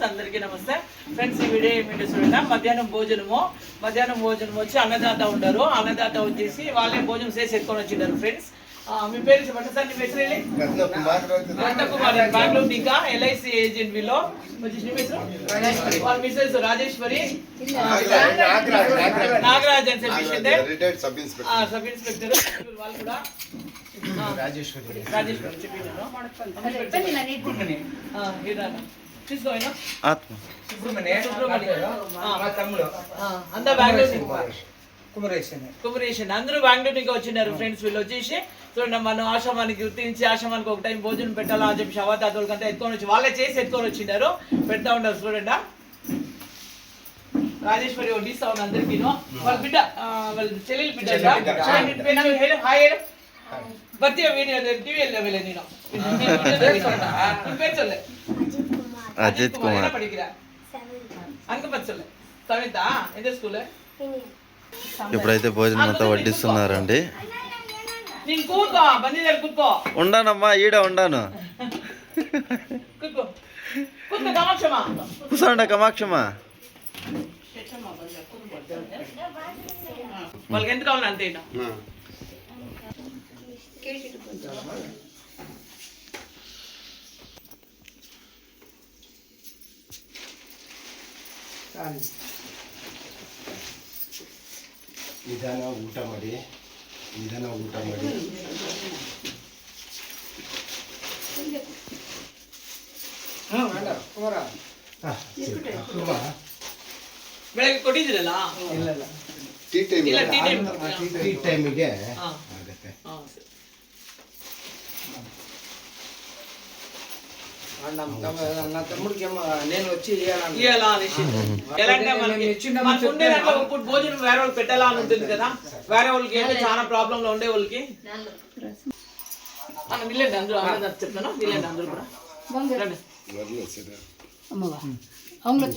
Friends అందరికీ నమస్తే. Friends ఈ వీడియో ఏమిటో చూడండి మధ్యాహ్నం భోజనము. మధ్యాహ్నం భోజనం వచ్చి అన్నదాత ఉండరు. అన్నదాత వచ్చేసి వాళ్ళే భోజనం చేసి ఎత్తుకొని వచ్చిండారు ఫ్రెండ్స్. మీ పేరు చెప్పండి సార్ నీ పేరు రత్నకుమార్ బెంగళూరు ఎల్ఐసి ఏజెంట్ వీలో వాళ్ళ మిస్సెస్ రాజేశ్వరి. నాగరాజ్ అని చెప్పేసి సబ్ ఇన్స్పెక్టర్. Sub inspector. వాళ్ళు కూడా. ఆ, రాజేశ్వరి. రాజేశ్వరి చెప్పినాను ఆ, హీరానా. తీసుకో అయినా ఆత్మ సుబ్రహ్మణ్య మా తమ్ముడు అందరూ బెంగళూరు కుమరేషన్ కుమరేషన్ అందరూ బెంగళూరు నుంచి వచ్చినారు ఫ్రెండ్స్ వీళ్ళు వచ్చేసి చూడండి మనం ఆశ్రమానికి గుర్తించి ఆశ్రమానికి ఒక టైం భోజనం పెట్టాలా అని చెప్పి శవతాతోళ్ళకంతా ఎత్తుకొని వచ్చి వాళ్ళే చేసి ఎత్తుకొని వచ్చినారు పెడతా ఉన్నారు చూడండి రాజేశ్వరి వడ్డిస్తా ఉంది అందరికీ వాళ్ళ బిడ్డ ఆ, వాళ్ళ చెల్లెలు బిడ్డ చెల్లెలి బిడ్డ. హాయ్, నీ పేరు ఏమి? హేడు, హాయ్ హేడు. ಬರ್ತೀಯ ವಿಡಿಯೋ ಟಿವಿ ಎಲ್ಲ ಮೇಲೆ ನೀನು ನಿನ್ அஜித் குமார் ఇప్పుడైతే భోజనం అంతా వడ్డిస్తున్నారండి. ఉండానమ్మా ఈడ ఉండాను. కూర్చోండి కమాక్షమా వాళ్ళకి ఎంత కావాలి అంతే ನಿಧಾನ ಊಟ ಮಾಡಿ ನಿಧಾನ ಊಟ ಮಾಡಿ? ಬೆಳಗ್ಗೆ ಕೊಟ್ಟಿದ್ದೀರಲ್ಲ ಟೀ ಟೈಮ್ ಇಲ್ಲ ಟೀ ಟೈಮ್ ಟೀ ಟೈಮಿಗೆ నేను వచ్చి ఇవ్వాలా అనేసి ఎలాంటి మనకి ఉండేది అట్లా భోజనం వేరే వాళ్ళు పెట్టాలా అని ఉంటుంది కదా. వేరే వాళ్ళకి ఏంటి చాలా ప్రాబ్లంలో ఉండే వాళ్ళకి. అన్న మిల్లండి అందరూ. చెప్తాను మిల్లండి అందరూ కూడా. అమ్మవా அவங்களுக்கு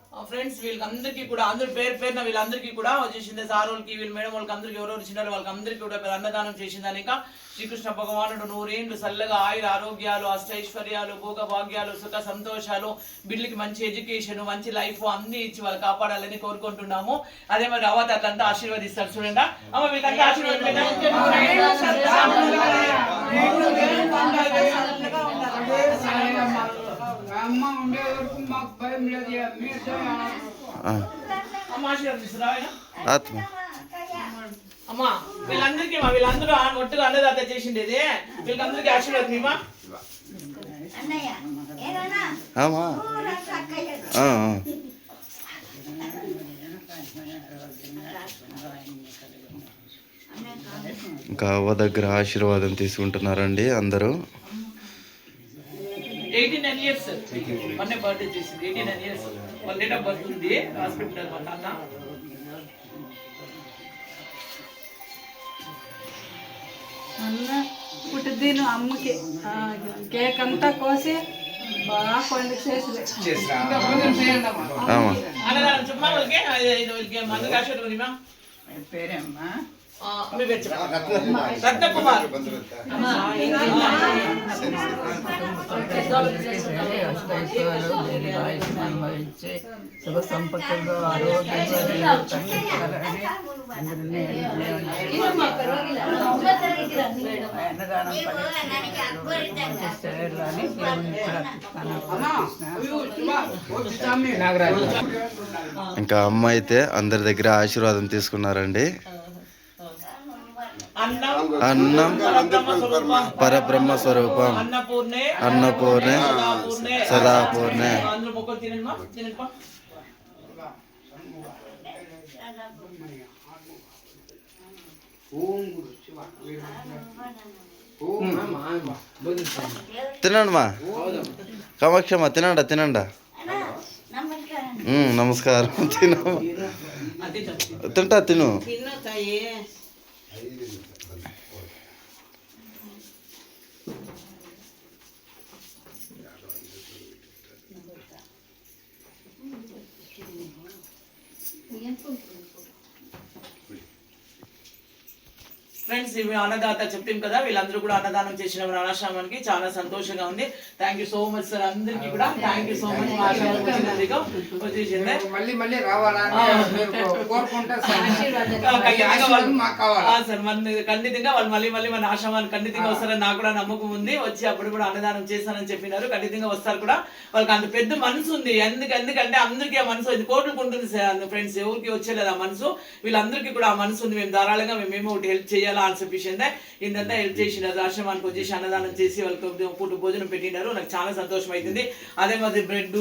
ఫ్రెండ్స్ వీళ్ళందరికీ కూడా అందరు పేరు పేరున వీళ్ళందరికీ కూడా వచ్చేసింది. సార్ వాళ్ళకి వీళ్ళ మేడం వాళ్ళకి అందరికీ ఎవరెవరు చిన్నారు వాళ్ళకి అందరికీ కూడా వీళ్ళు అన్నదానం చేసిందని శ్రీకృష్ణ భగవానుడు నూరేండ్లు చల్లగా ఆయుర ఆరోగ్యాలు అష్టైశ్వర్యాలు భోగ భాగ్యాలు సుఖ సంతోషాలు బిడ్డలకి మంచి ఎడ్యుకేషన్ మంచి లైఫ్ అన్ని ఇచ్చి వాళ్ళు కాపాడాలని కోరుకుంటున్నాము. అదే మరి అవత అట్లంతా ఆశీర్వదిస్తారు చూడండి. అమ్మ వీళ్ళంతా అమ్మ ఉండే వరకు మాకు భయం లేదు మీరు ఆ, అమ్మ ఆశీర్వదిస్తారా ఆయన? ఆత్మ అమ్మా వీళ్ళందరికీ మా వీళ్ళందరూ ఒట్టుగా అన్నదాత చేసిండేది వీళ్ళందరికీ ఆశీర్వాదం ఇమ్మా. ఇంకా అవ్వ దగ్గర ఆశీర్వాదం తీసుకుంటున్నారండి అందరూ. ఎయిటీ నైన్ ఇయర్స్ మొన్నే బర్త్డే చేసింది ఎయిటీ నైన్ ఇయర్స్ వాళ్ళ డేట్ ఆఫ్ బర్త్ ఉంది హాస్పిటల్ మా తాత అన్న పుట్టిద్దీను అమ్మకి ఆ, కేక్ అంతా కోసి బాగా పండుగ చేసి ఇంకా భోజనం చేయండి అమ్మ. ఆమా అన్నదానం చెప్పమా వాళ్ళకి ఐదు- ఐదు వాళ్ళకి మందికి ఆశీర్వాదం ఇమ్మా పేరేమ్మా ఇంకా అమ్మ అయితే అందరి దగ్గర ఆశీర్వాదం తీసుకున్నారండి. అన్నం అన్నం పరబ్రహ్మ స్వరూపం అన్నపూర్ణే అన్నపూర్ణే సదాపూర్ణే. సదాపూర్ణే. అందరూ మొక్కలు తినండి మా తినండి మా. ఓ అమ్మ అమ్మ బోధిస్తాను తినండి మా కామాక్షమ్మ తినండా తినండా? నమస్కారం. తప్పు. తింటా తిను ఫ్రెండ్స్ ఇవి అన్నదాత చెప్తాం కదా వీళ్ళందరూ కూడా అన్నదానం చేసిన మన అనాశ్రమానికి చాలా సంతోషంగా ఉంది. Thank you so much sir అందరికీ కూడా థ్యాంక్ యూ సో మచ్ మళ్ళీ మళ్ళీ సార్. సార్ మన ఖండితంగా వాళ్ళు మళ్ళీ మళ్ళీ మన ఆశ్రమానికి ఖండితంగా వస్తారని నాకు కూడా నమ్మకం ఉంది. వచ్చి అప్పుడు కూడా అన్నదానం చేస్తానని చెప్పినారు. ఖండితంగా వస్తారు కూడా. వాళ్ళకి అంత పెద్ద మనసు ఉంది. ఎందుకు ఎందుకంటే అందరికీ ఆ మనసు ఉంది. కోట్లకు ఉంటుంది ఫ్రెండ్స్ ఎవరికి వచ్చేలేదు ఆ మనసు. వీళ్ళందరికీ కూడా ఆ మనసు ఉంది. మేము ధారాళంగా మేము ఏమో ఒకటి హెల్ప్ చేయాలా అని చెప్పేసిందే ఇంతంతా హెల్ప్ చేసినారు ఆశ్రమానికి వచ్చేసి అన్నదానం చేసి వాళ్ళకి పూట భోజనం పెట్టినారు నాకు చాలా సంతోషం అవుతుంది అదే మాది బ్రెడ్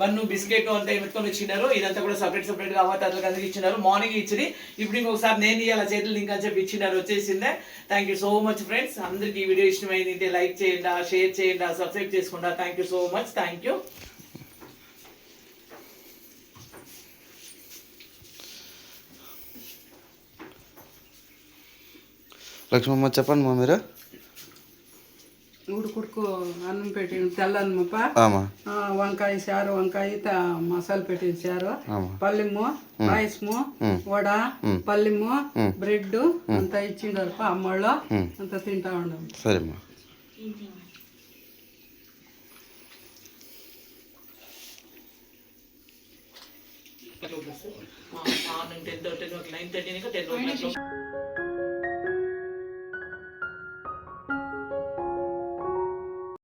బన్ను బిస్కెట్ అంతా ఎత్తుకొని ఇచ్చినారు ఇదంతా కూడా సపరేట్ సపరేట్గా అవతారాలకు ఇచ్చినారు. మార్నింగ్ ఇచ్చింది ఇప్పుడు ఇంకొకసారి నేను ఇవాళ చేతులు ఇంకా చెప్పి ఇచ్చినారు. వచ్చేసిందే. Thank you so much friends అందరికీ ఈ వీడియో ఇష్టమైంది లైక్ చేయండి షేర్ చేయండి సబ్స్క్రైబ్ చేసుకుంటా. Thank you so much thank you Lakshmamma చెప్పండి మా మీరు ఉడుకుడుకు అన్నం పెట్టిన తెల్ల అన్నమప్ప ఆమా. ఆ, వంకాయ చారు వంకాయ మసాలా పెట్టిన చారు. పల్లెము పాయసము వడ పల్లెము బ్రెడ్ అంతా ఇచ్చిండారు అమ్మళ్ళు. అంత తింటా ఉన్నాం సరేమ్మా. Morning ten thirty nine thirty ten